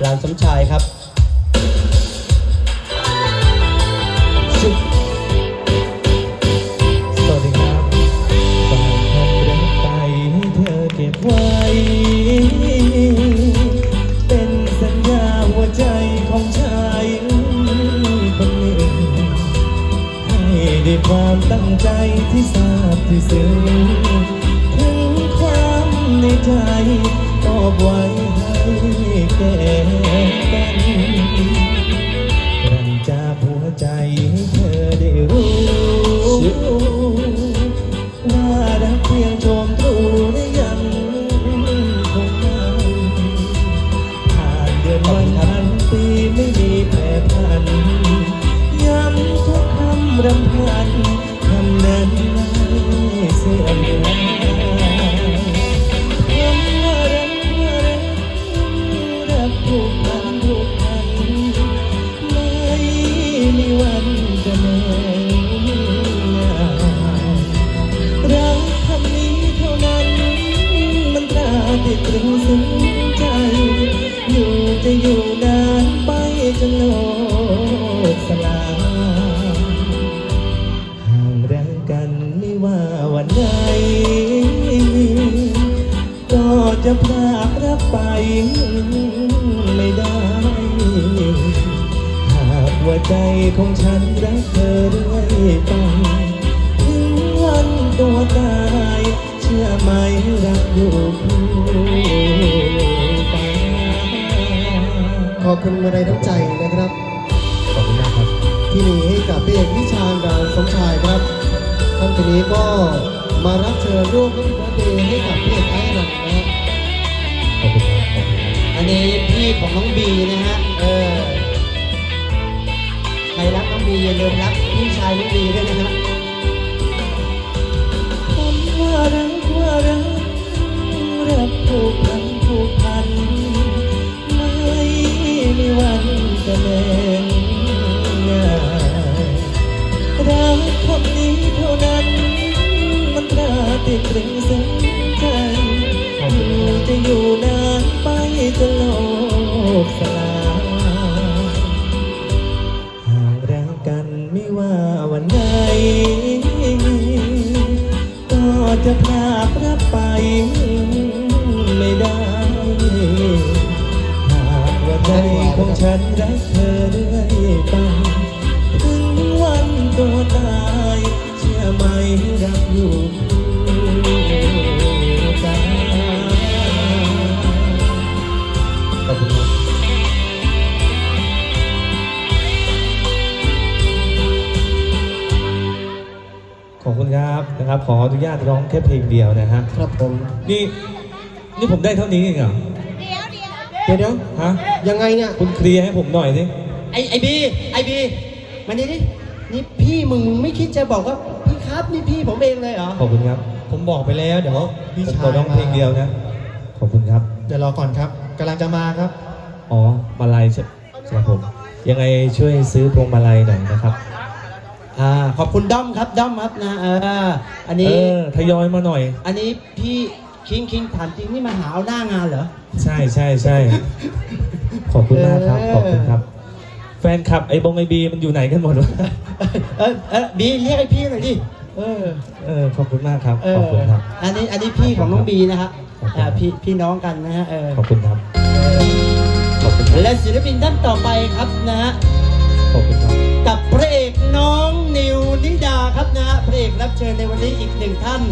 หลานสมชายครับำรำพันคำนั้นไม่เสื่อมคลายคำว่ารักว่ารักรักผูกพันผูกพันไม่มีวันจะเมื่อยรักคำนี้เท่านั้นมันตราติดตรึงซึ้งใจ อยู่จะอยู่ จะพลากรักไปไม่ได้ หากว่าใจของฉันรักเธอเรื่อยไปถึงวันตัวตาย เชื่อไหมรักอยู่คู่ไปขอบคุณมาลัยน้ำใจนะครับ ขอบคุณมากครับ ที่มีให้กับพี่เอกวิชาญดาวสมชายครับท่านคนนี้ก็มารับเชิญร่วมกับพี่เบิร์ดเดย์ให้กับพี่เอกไอ้หลังนะฮะข คุณครับอันนี้พี่ของน้องบีนะฮะ เออ ใครรักน้องบีอย่าลืมรักพี่ชายน้องบีด้วยนะฮะคำว่ารักว่ารักรักผูกพันผูกพัน ไม่มีวันจะเลือนง่ายรักคำนี้เท่านั้น มันตราติดตรึงซึ้งใจอยู่จะอยู่นานไปจนโล กสลายหากรักกันไม่ว่าวันใดก็จะพลากรักไปไม่ได้หากว่าใจของฉันรักเธอเรื่อยไปถึงวันตัวตายเชื่อไหมรักอยู่คู่กันข อบคุณครับขอบคุณครับนะครับขออนุญาตร้องแค่เพลงเดียวนะฮะครับผม นี่นี่ผมได้เท่านี้เองเหรอเดี๋ยวเดี๋ยวฮะยังไงเนี่ยคุณเคลียร์ให้ผมหน่อยสิไอไอบีไอบีมานี่ดินี่พี่มึงมึงไม่คิดจะบอกว่าพี่ครับนี่พี่ผมเองเลยเหรอขอบคุณครับ ผมบอกไปแล้วเดี๋ยวพี่ผมชาขอยร้องเพลงเดียวนะขอบคุณครับเดี๋ยวรอก่อนครับกำลังจะมาครับอ๋อมาลัยใช่ครับผมยังไงช่วยซื้อพวงมาลัยหน่อยนะครับ อ่าขอบคุณด้อมครับด้อมครับนะเอออันเอนี้อทยอยมาหน่อย อันนี้พี่คิงคิงถามจริงนี่มาหาเอาหน้างานเหรอ ใช่ใช่ใช่ขอบคุณมากครับขอบคุณครับ แฟนคลับไอ้บงไอบีมันอยู่ไหนกันหมดวะเออเออบีเรียกไอพี่หน่อยดิเออเออขอบคุณมากครับ เอขอบอคุณครับ อันนี้อันนี้พี่ของน้องบีนะฮะขอบคุณอ่าพี่พี่น้องกันนะฮะเออขอบคุณครับขอบคุณครับและศิลปินท่านต่อไปครับนะฮะ ขอบคุณครับกับพระเอกน้องนิวนิดาครับนะฮะพระเอกรับเชิญในวันนี้อีกหนึ่งท่าน